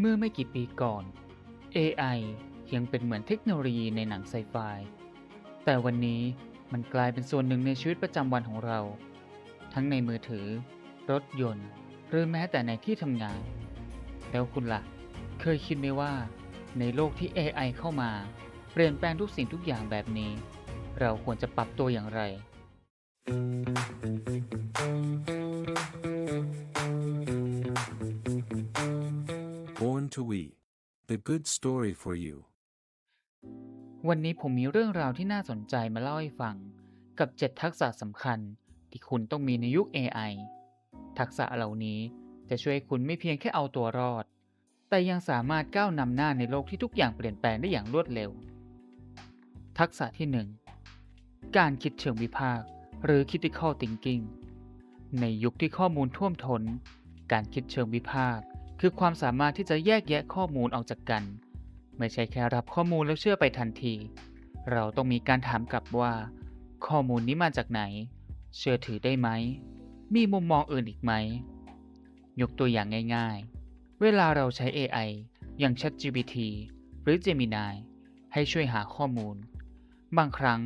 เมื่อไม่กี่ปีก่อน AI ยังเป็นเหมือนเทคโนโลยีในหนังไซไฟ แต่วันนี้มันกลายเป็นส่วนหนึ่งในชีวิตประจำวันของเรา ทั้งในมือถือ รถยนต์ หรือแม้แต่ในที่ทำงาน แล้วคุณล่ะ เคยคิดไหมว่า ในโลกที่ AI เข้ามา เปลี่ยนแปลงทุกสิ่งทุกอย่างแบบนี้ เราควรจะปรับตัวอย่างไร Born to We. The good story for you. วันนี้ผมมีเรื่องราวที่น่าสนใจมาเล่าให้ฟัง กับ 7 ทักษะสำคัญที่คุณต้องมีในยุค AI ทักษะเหล่านี้จะช่วยคุณไม่เพียงแค่เอาตัวรอด แต่ยังสามารถก้าวนำหน้าในโลกที่ทุกอย่างเปลี่ยนแปลงได้อย่างรวดเร็ว ทักษะที่ 1 การคิดเชิงวิพากษ์หรือ critical thinking ในยุคที่ข้อมูลท่วมทน้น การคิดเชิงวิพากษ์ คือความสามารถที่จะแยกแยะข้อมูลออกจากกัน ไม่ใช่แค่รับข้อมูลแล้วเชื่อไปทันที เราต้องมีการถามกลับว่า ข้อมูลนี้มาจากไหน เชื่อถือได้ไหม มีมุมมองอื่นอีกไหม ยกตัวอย่างง่าย ๆ เวลาเราใช้ AI อย่าง ChatGPT หรือ Gemini ให้ช่วยหาข้อมูล บางครั้ง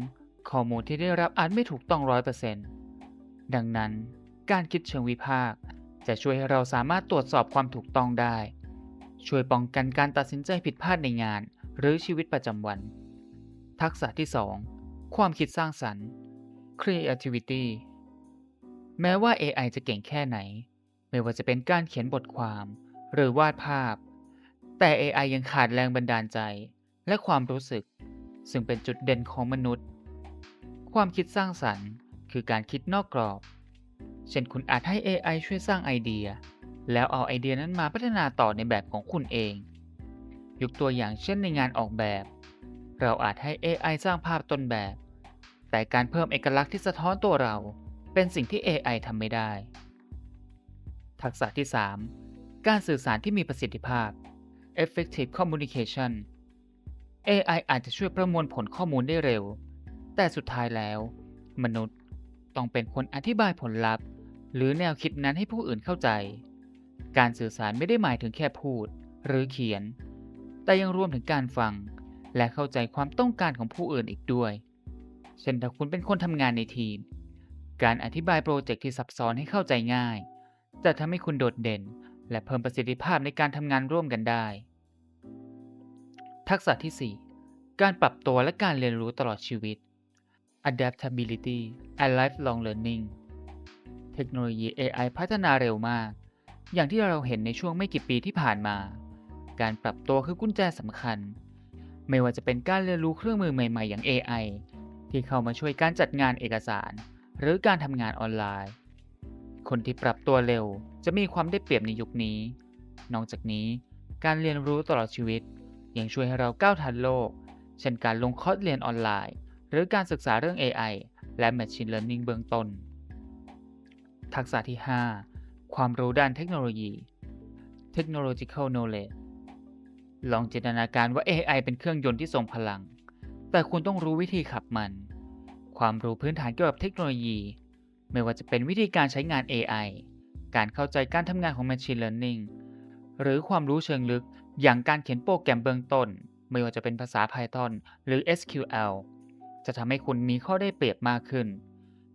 ข้อมูลที่ได้รับอาจไม่ถูกต้อง100%ดังนั้นการคิดเชิงวิพากษ์ จะช่วยให้เราสามารถตรวจสอบความถูกต้องได้ ช่วยป้องกันการตัดสินใจผิดพลาดในงาน หรือชีวิตประจำวัน ทักษะที่ 2 ความคิดสร้างสรรค์ creativity แม้ว่า AI จะเก่งแค่ไหน ไม่ว่าจะเป็นการเขียนบทความ หรือวาดภาพ แต่ AI ยังขาดแรงบันดาลใจ และความรู้สึก ซึ่งเป็นจุดเด่นของมนุษย์ ความคิดสร้างสรรค์ คือการคิดนอกกรอบ เช่นคุณอาจให้ AI ช่วยสร้างไอเดีย แล้วเอาไอเดียนั้นมาพัฒนาต่อในแบบของคุณเอง ยกตัวอย่างเช่นในงานออกแบบ เราอาจให้ AI สร้างภาพต้นแบบ แต่การเพิ่มเอกลักษณ์ที่สะท้อนตัวเรา เป็นสิ่งที่ AI ทำไม่ได้ ทักษะที่ 3 การสื่อสารที่มีประสิทธิภาพ effective communication AI อาจจะช่วยประมวลผลข้อมูลได้เร็ว แต่สุดท้ายแล้ว มนุษย์ต้องเป็นคนอธิบายผลลัพธ์ หรือแนวคิดนั้นให้ผู้อื่นเข้าใจ การสื่อสารไม่ได้หมายถึงแค่พูด หรือเขียน แต่ยังรวมถึงการฟัง และเข้าใจความต้องการของผู้อื่นอีกด้วย เช่นถ้าคุณเป็นคนทำงานในทีม การอธิบายโปรเจกต์ที่ซับซ้อนให้เข้าใจง่าย จะทำให้คุณโดดเด่น และเพิ่มประสิทธิภาพในการทำงานร่วมกันได้ ทักษะที่ 4 การปรับตัวและการเรียนรู้ตลอดชีวิต adaptability and lifelong learning เทคโนโลยี AI พัฒนาเร็วมาก อย่างที่เราเห็นในช่วงไม่กี่ปีที่ผ่านมา การปรับตัวคือกุญแจสำคัญ ไม่ว่าจะเป็นการเรียนรู้เครื่องมือใหม่ๆ อย่าง AI ที่เข้ามาช่วยการจัดงานเอกสาร หรือการทำงานออนไลน์ คนที่ปรับตัวเร็วจะมีความได้เปรียบในยุคนี้ นอกจากนี้ การเรียนรู้ตลอดชีวิต ยังช่วยให้เราก้าวทันโลก เช่นการลงคอร์สเรียนออนไลน์ หรือการศึกษาเรื่อง AI และ Machine Learning เบื้องต้น ทักษะที่ 5 ความรู้ด้านเทคโนโลยี Technological Knowledge ลองจินตนาการว่า AI เป็นเครื่องยนต์ที่ทรงพลัง แต่คุณต้องรู้วิธีขับมัน ความรู้พื้นฐานเกี่ยวกับเทคโนโลยี ไม่ว่าจะเป็นวิธีการใช้งาน AI การเข้าใจการทำงานของ Machine Learning หรือความรู้เชิงลึกอย่างการเขียนโปรแกรมเบื้องต้น ไม่ว่าจะเป็นภาษา Python หรือ SQL จะทำให้คุณมีข้อได้เปรียบมากขึ้น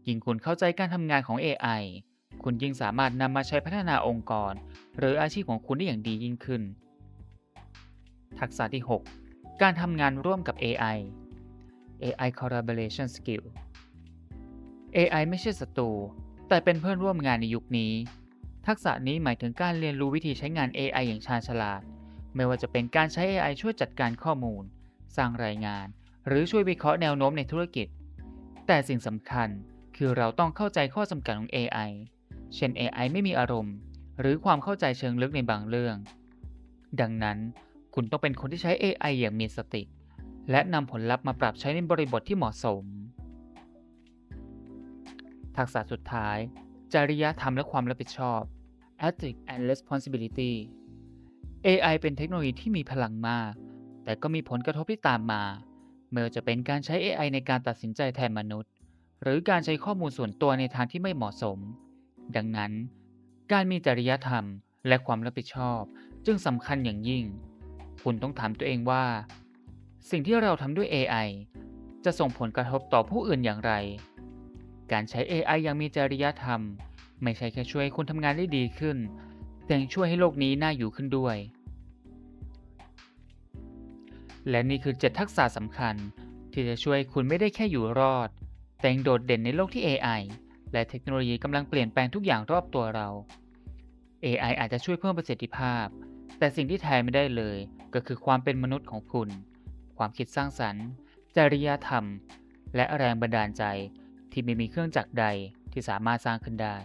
ยิ่งคุณเข้าใจการทำงานของ AI คุณยิ่งสามารถนำมาใช้พัฒนาองค์กร หรืออาชีพของคุณได้อย่างดียิ่งขึ้น ทักษะที่ 6 การทำงานร่วมกับ AI AI collaboration skill AI ไม่ใช่ศัตรูแต่เป็นเพื่อนร่วมงานในยุคนี้ ทักษะนี้หมายถึงการเรียนรู้วิธีใช้งาน AI อย่างชาญฉลาด ไม่ว่าจะเป็นการใช้ AI ช่วยจัดการข้อมูล สร้างรายงาน หรือช่วยวิเคราะห์แนวโน้มในธุรกิจ แต่สิ่งสำคัญคือเราต้องเข้าใจข้อจำกัดของ AI เช่น AI ไม่มีอารมณ์ หรือความเข้าใจเชิงลึกในบางเรื่อง ดังนั้นคุณต้องเป็นคนที่ใช้ AI อย่างมีสติ และนำผลลัพธ์มาปรับใช้ในบริบทที่เหมาะสม ทักษะสุดท้าย จริยธรรมและความรับผิดชอบ ethics and responsibility AI เป็นเทคโนโลยีที่มีพลังมาก แต่ก็มีผลกระทบที่ตามมาไม่ว่าจะเป็นการใช้ AI ในการตัดสินใจแทนมนุษย์ หรือการใช้ข้อมูลส่วนตัวในทางที่ไม่เหมาะสม ดังนั้น การมีจริยธรรมและความรับผิดชอบจึงสำคัญอย่างยิ่ง คุณต้องถามตัวเองว่า สิ่งที่เราทำด้วย AI จะส่งผลกระทบต่อผู้อื่นอย่างไร การใช้ AI อย่างมีจริยธรรม ไม่ใช่แค่ช่วยคุณทำงานได้ดีขึ้น แต่ยังช่วยให้โลกนี้น่าอยู่ขึ้นด้วย และนี่คือ 7 ทักษะสำคัญที่จะช่วยคุณไม่ได้แค่อยู่รอด แต่ยังโดดเด่นในโลกที่ AI และเทคโนโลยีกำลังเปลี่ยนแปลงทุกอย่างรอบตัวเรา AI อาจจะช่วยเพิ่มประสิทธิภาพ แต่สิ่งที่แทนไม่ได้เลย ก็คือความเป็นมนุษย์ของคุณ ความคิดสร้างสรรค์ จริยธรรม และแรงบันดาลใจที่ไม่มีเครื่องจักรใดที่สามารถสร้างขึ้นได้